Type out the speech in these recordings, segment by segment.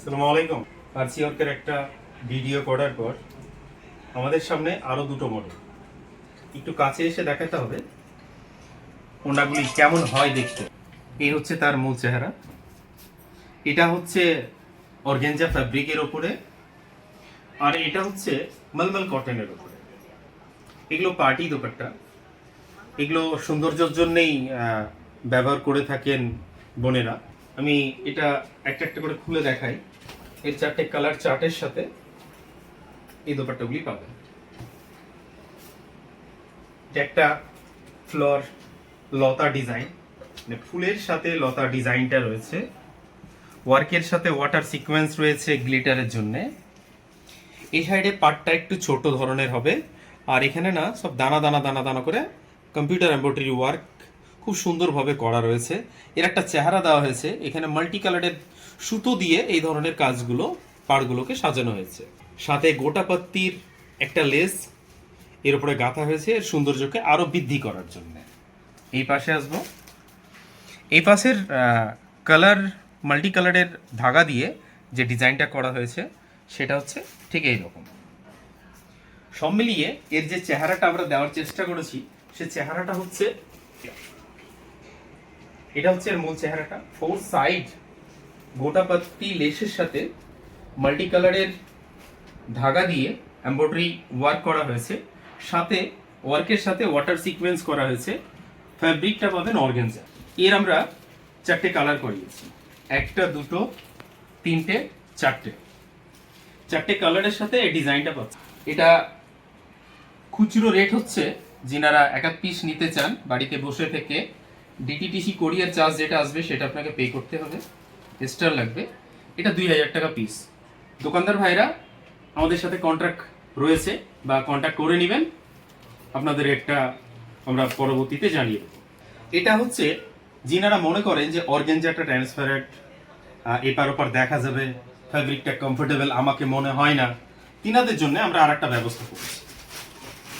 আসসালামু আলাইকুম। আরসিওর্কের একটা ভিডিও করার পর আমাদের সামনে আরও দুটো মডেল একটু কাছে এসে দেখাতে হবে ওনাগুলি কেমন হয় দেখতে। এই হচ্ছে তার মূল চেহারা। এটা হচ্ছে অর্গেঞ্জা ফ্যাব্রিকের ওপরে আর এটা হচ্ছে মলমল কটনের ওপরে এগুলো পার্টি দোপাট্টা। এগুলো সৌন্দর্যের জন্যেই ব্যবহার করে থাকেন বোনেরা। আমি এটা একটা একটা করে খুলে দেখাই। এর চারটে কালার চার্টের সাথে এই দোপাট্টাগুলি পাবেন। একটা ফ্লোর লতা ডিজাইন মানে ফুলের সাথে লতা ডিজাইনটা রয়েছে। ওয়ার্কের সাথে ওয়াটার সিকোয়েন্স রয়েছে গ্লিটারের জন্য। এই সাইডে পার্টটা একটু ছোট ধরনের হবে। আর এখানে না সব দানা দানা দানা দানা করে কম্পিউটার এমব্রয়ডারি ওয়ার্ক খুব সুন্দরভাবে করা রয়েছে। এর একটা চেহারা দেওয়া হয়েছে। এখানে মাল্টি কালারের সুতো দিয়ে এই ধরনের কাজগুলো, পাড়গুলোকে সাজানো হয়েছে। সাথে গোটা পাত্তির একটা লেস, এর উপরে গাঁথা হয়েছে এর সৌন্দর্যকে আরও বৃদ্ধি করার জন্য। এই পাশে আসব। এই পাশের কালার মাল্টি কালারের ধাগা দিয়ে যে ডিজাইনটা করা হয়েছে, সেটা হচ্ছে ঠিক এই রকম সব মিলিয়ে এর যে চেহারাটা আমরা দেওয়ার চেষ্টা করেছি, সে চেহারাটা হচ্ছে এটা হচ্ছে এর মূল চেহারাটা। ফোর সাইড গোটা পাত্তি লেসের সাথে মাল্টি কালারের ধাগা দিয়ে এমব্রয়ডারি ওয়ার্ক করা হয়েছে। সাথে ওয়ার্কের সাথে ওয়াটার সিকোয়েন্স করা হয়েছে। ফ্যাব্রিকটা পাবেন অর্গেনজা এর আমরা চারটে কালার করিয়েছি। একটা, দুটো, তিনটে, চারটে। চারটে কালারের সাথে এই ডিজাইনটা পাচ্ছে এটা খুচরো রেট হচ্ছে, যিনারা এক পিস নিতে চান, বাড়িতে বসে থেকে ডিটিটিসি কোরিয়ার চার্জ যেটা আসবে সেটা আপনাকে পে করতে হবে। এক্সট্রা লাগবে। এটা দুই হাজার টাকা পিস দোকানদার ভাইরা, আমাদের সাথে কন্ট্রাক্ট রয়েছে বা কন্ট্যাক্ট করে নেবেন। আপনাদের একটা আমরা পরবর্তীতে জানিয়ে দেবো। এটা হচ্ছে যিনারা মনে করেন যে অর্গেঞ্জাটা ট্রান্সপারেন্ট এপার ওপার দেখা যাবে ফ্যাব্রিকটা কমফোর্টেবল আমাকে মনে হয় না। তিনাদের জন্য আমরা আর একটা ব্যবস্থা করেছি।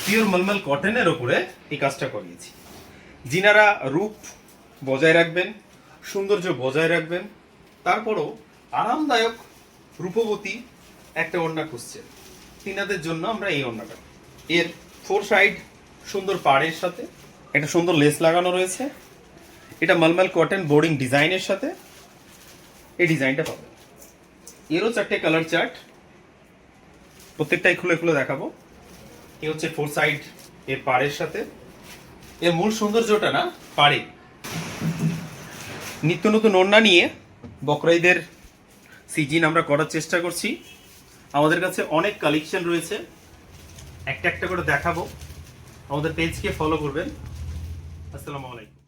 পিওর মলমল কটনের ওপরে এই কাজটা করিয়েছি। যিনারা রূপ বজায় রাখবেন, সৌন্দর্য বজায় রাখবেন, তারপরও আরামদায়ক রূপবতী একটা ওড়না খুঁজছেন। তিনাদের জন্য আমরা এই ওড়নাটা। এর ফোর সাইড সুন্দর পাড়ের সাথে, একটা সুন্দর লেস লাগানো রয়েছে। এটা মলমল কটন বোর্ডিং ডিজাইনের সাথে এই ডিজাইনটা পাবে এরও চারটে কালার চার্ট। প্রত্যেকটাই খুলে খুলে দেখাবো। এ হচ্ছে ফোর সাইড এর পাড়ের সাথে। এর মূল সৌন্দর্যটা না পারে নিত্য নতুন ওড়না নিয়ে বকরাইদের সিজিন আমরা করার চেষ্টা করছি। আমাদের কাছে অনেক কালেকশন রয়েছে। একটা একটা করে দেখাবো। আমাদের পেজকে ফলো করবেন। আসসালামু আলাইকুম।